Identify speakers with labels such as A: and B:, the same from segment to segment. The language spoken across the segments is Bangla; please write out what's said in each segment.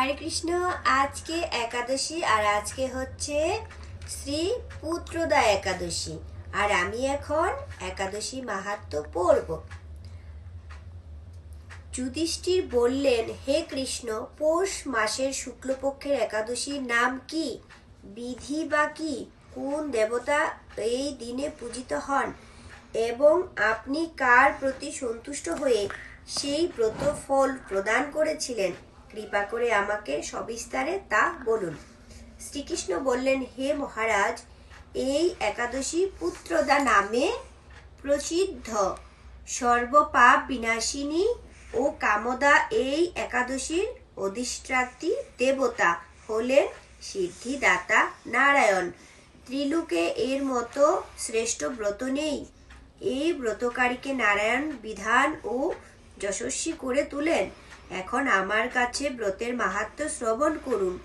A: হরে কৃষ্ণ, আজকে একাদশী আর আজকে হচ্ছে শ্রী পুত্রদা একাদশী। আর আমি এখন একাদশী মাহাত্ম পড়ব। যুধিষ্ঠির বললেন, হে কৃষ্ণ, পৌষ মাসের শুক্লপক্ষের একাদশীর নাম কি? বিধি বা কি? কোন দেবতা এই দিনে পূজিত হন? এবং আপনি কার প্রতি সন্তুষ্ট হয়ে সেই ব্রত ফল প্রদান করেছিলেন? কৃপা করে আমাকে সবিস্তারে তা বলুন। শ্রীকৃষ্ণ বললেন, হে মহারাজ, এই একাদশী পুত্রদা নামে প্রসিদ্ধ। সর্বপাপ বিনাশিনী ও কামদা এই একাদশীর অধিষ্ঠাত্রী দেবতা হলেন সিদ্ধিদাতা নারায়ণ। ত্রিলোকে এর মতো শ্রেষ্ঠ ব্রত নেই। এই ব্রতকারীকে নারায়ণ বিধান ও যশস্বী করে তুলেন। এখন আমার কাছে ব্রতের মাহাত্ম্য শ্রবণ করুন।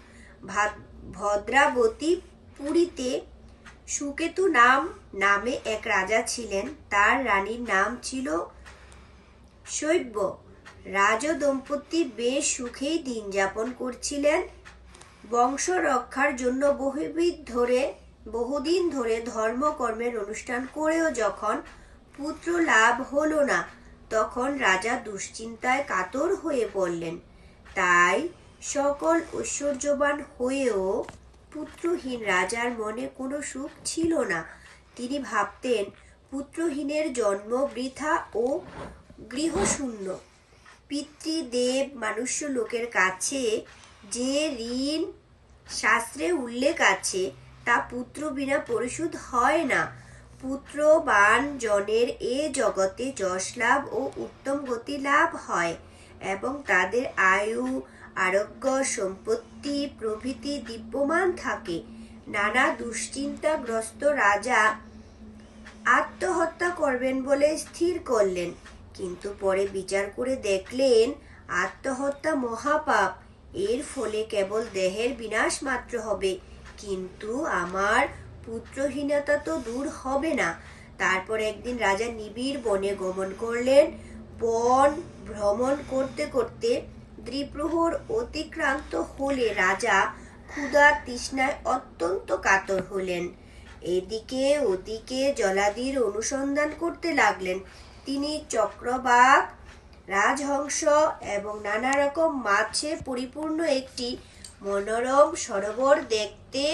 A: ভাদ- ভদ্রাবতী পুরীতে সুকেতু নাম, নামে এক রাজা ছিলেন। তার রানীর নাম ছিল শৈব্য। রাজ দম্পতি বেশ সুখেই দিন যাপন করছিলেন। বংশ রক্ষার জন্য বহুবিধ ধরে, বহুদিন ধরে ধর্মকর্মের অনুষ্ঠান করেও যখন পুত্র লাভ হলো না তখন রাজা দুশ্চিন্তায় কাতর হয়ে পড়লেন তাই সকল ঐশ্বর্যবান হয়েও পুত্রহীন রাজার মনে কোনো সুখ ছিল না। তিনি ভাবতেন, পুত্রহীনের জন্ম বৃথা ও গৃহশূন্য। পিতৃদেব মানুষ্য লোকের কাছে যে ঋণ শাস্ত্রে উল্লেখ আছে, তা পুত্র বিনা পরিশোধ হয় না। পুত্রবান জনের এ জগতে যশ লাভ ও উত্তম গতি লাভ হয় এবং তাদের আয়ু, আরোগ্য, সম্পত্তি, প্রভৃতি দিব্যমান থাকে। নানা দুশ্চিন্তাগ্রস্ত রাজা আত্মহত্যা করবেন বলে স্থির করলেন। কিন্তু পরে বিচার করে দেখলেন, আত্মহত্যা মহাপাপ। এর ফলে কেবল দেহের বিনাশ মাত্র হবে। কিন্তু আমার পুত্রহীনতা তো দূর হবে না। তারপর একদিন রাজা নিবিড় বনে গমন করলেন। বন ভ্রমণ করতে করতে দ্বিপ্রহর অতিক্রান্ত হলে রাজা ক্ষুধা তৃষ্ণায় অত্যন্ত কাতর হলেন। এদিকে ওদিকে জলাদির অনুসন্ধান করতে লাগলেন। তিনি চক্রবাক, রাজহংস এবং নানা রকম মাছে পরিপূর্ণ একটি মনোরম সরোবর দেখতে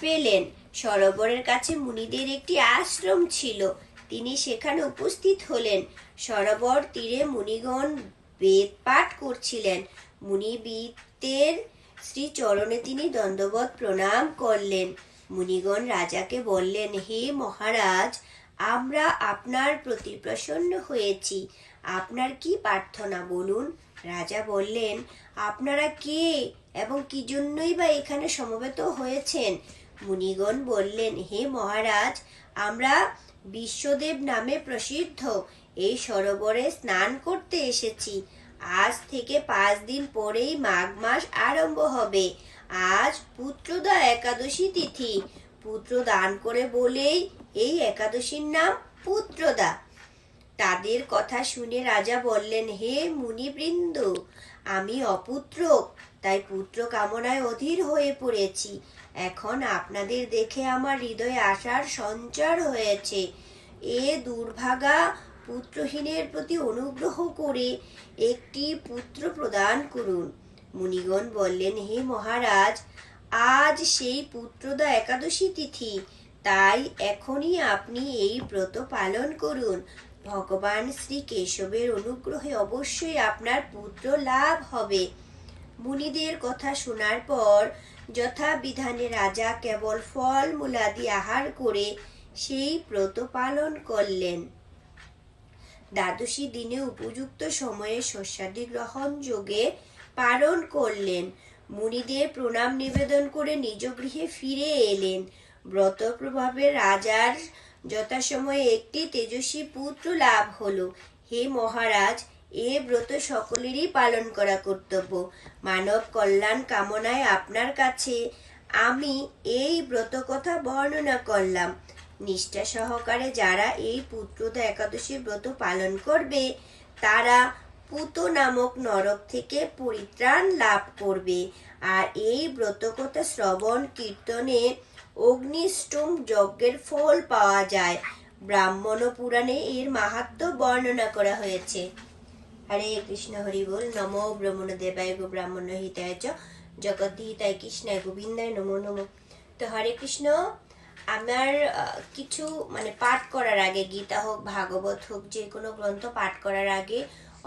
A: পেলেন। সরোবরের কাছে মুনিদের একটি আশ্রম ছিল। তিনি সেখানে উপস্থিত হলেন। সরোবর তীরে মুনিগণ বেদ পাঠ করছিলেন। মুনিবিদের শ্রীচরণে তিনি দণ্ডবত প্রণাম করলেন। মুনিগণ রাজাকে বললেন, হে মহারাজ, আমরা আপনার প্রতি প্রসন্ন হয়েছি। আপনার কি প্রার্থনা বলুন? রাজা বললেন, আপনারা কে এবং কি জন্যই বা এখানে সমবেত হয়েছেন? মুনিগণ বললেন, হে মহারাজ, আমরা বিশ্বদেব নামে প্রসিদ্ধ। এই সরোবরে স্নান করতে এসেছি। আজ থেকে পাঁচ দিন পরেই মাঘ মাস আরম্ভ হবে। আজ পুত্রদা একাদশী তিথি। পুত্র দান করে বলেই এই একাদশীর নাম পুত্রদা। তাদের কথা শুনে রাজা বললেন, হে মুনিবৃন্দ, আমি অপুত্র। তাই পুত্র কামনায় অধীর হয়ে পড়েছি। এখন আপনাদের দেখে আমার হৃদয়ে আশার সঞ্চার হয়েছে। এ দুর্ভাগা পুত্রহীনের প্রতি অনুগ্রহ করে একটি পুত্র প্রদান করুন। মুনিগণ বললেন, হে মহারাজ, আজ সেই পুত্রদা একাদশী তিথি। তাই এখনই আপনি এই ব্রত পালন করুন। ভগবান শ্রী কেশবের অনুগ্রহে অবশ্যই আপনার পুত্র লাভ হবে। মুনিদের কথা শোনার পর যথাবিধানে রাজা কেবল ফল মূলাদি আহার করে সেই ব্রত পালন করলেন। দ্বাদশী দিনে উপযুক্ত সময়ে শস্যাদি গ্রহণ যোগে পালন করলেন। মুনিদের প্রণাম নিবেদন করে নিজ গৃহে ফিরে এলেন। ব্রত প্রভাবে রাজার যথাসময়ে একটি তেজস্বী পুত্র লাভ হলো। হে মহারাজ এ ব্রত সকলেরই পালন করা কর্তব্য। মানব কল্যাণ কামনায় আপনার কাছে আমি এই ব্রত কথা বর্ণনা করলাম। নিষ্ঠা সহকারে যারা এই পুত্রদা একাদশী ব্রত পালন করবে, তারা পুত নামক নরক থেকে পরিত্রাণ লাভ করবে। আর এই ব্রতকথা শ্রবণ, কীর্তনে অগ্নিষ্টম যজ্ঞের ফল পাওয়া যায়। ব্রাহ্মণ পুরাণে এর মাহাত্ম্য বর্ণনা করা হয়েছে। হরে কৃষ্ণ হরি বল নম ব্রহ্মণ দেবায় গো ব্রাহ্মণ হিতায় চ জগৎ হিতায় কৃষ্ণায় গোবিন্দায় নমো নমো তো হরে কৃষ্ণ আমার কিছু মানে পাঠ করার আগে, গীতা হোক, ভাগবত হোক, যে কোনো গ্রন্থ পাঠ করার আগে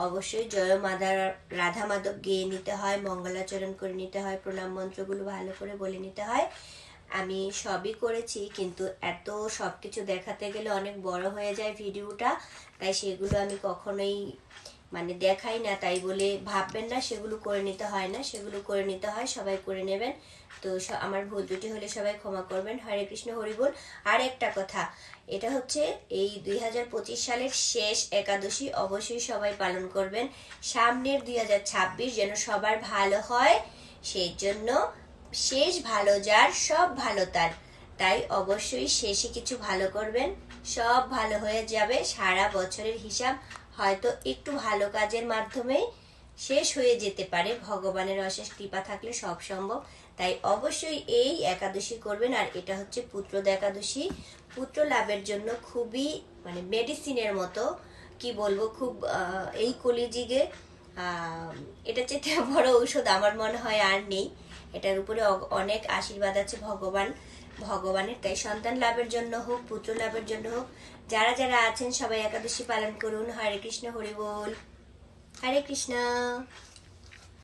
A: অবশ্যই জয় মাদার, রাধা মাধব গেয়ে নিতে হয়, মঙ্গলাচরণ করে নিতে হয়, প্রণাম মন্ত্রগুলো ভালো করে বলে নিতে হয়। আমি সবই করেছি, কিন্তু এত সব কিছু দেখাতে গেলে অনেক বড় হয়ে যায় ভিডিওটা, তাই সেগুলো আমি কখনোই মানে দেখাই না, তাই বলে ভাববেন না, সেগুলো করে নিতে হয় না, সেগুলো করে নিতে হয়, সবাই করে নেবেন। তো আমার ভুল দুটি হলে সবাই ক্ষমা করবেন। হরে কৃষ্ণ, হরি বল। আর একটা কথা, এটা হচ্ছে এই দুই হাজার পঁচিশ সালের শেষ একাদশী, অবশ্যই সবাই পালন করবেন। সামনের দুই হাজার ছাব্বিশ যেন সবার ভালো হয়, সেই জন্য শেষ ভালো যার, সব ভালো তার। তাই অবশ্যই শেষে কিছু ভালো করবেন, সব ভালো হয়ে যাবে, সারা বছরের হিসাব হয়তো একটু ভালো কাজের মাধ্যমেই শেষ হয়ে যেতে পারে। ভগবানের অশেষ কৃপা থাকলে সব সম্ভব। তাই অবশ্যই এই একাদশী করবেন। আর এটা হচ্ছে পুত্রদ একাদশী। পুত্র লাভের জন্য খুবই মানে মেডিসিনের মতো, কি বলব, খুব এই কলিযুগে এটা চেয়ে বড় ঔষধ আমার মনে হয় আর নেই। এটার উপরে অনেক আশীর্বাদ আছে ভগবান, ভগবানের। তাই সন্তান লাভের জন্য হোক, পুত্র লাভের জন্য হোক, যারা যারা আছেন সবাই একাদশী পালন করুন। হরে কৃষ্ণ, হরি বল। হরে কৃষ্ণ।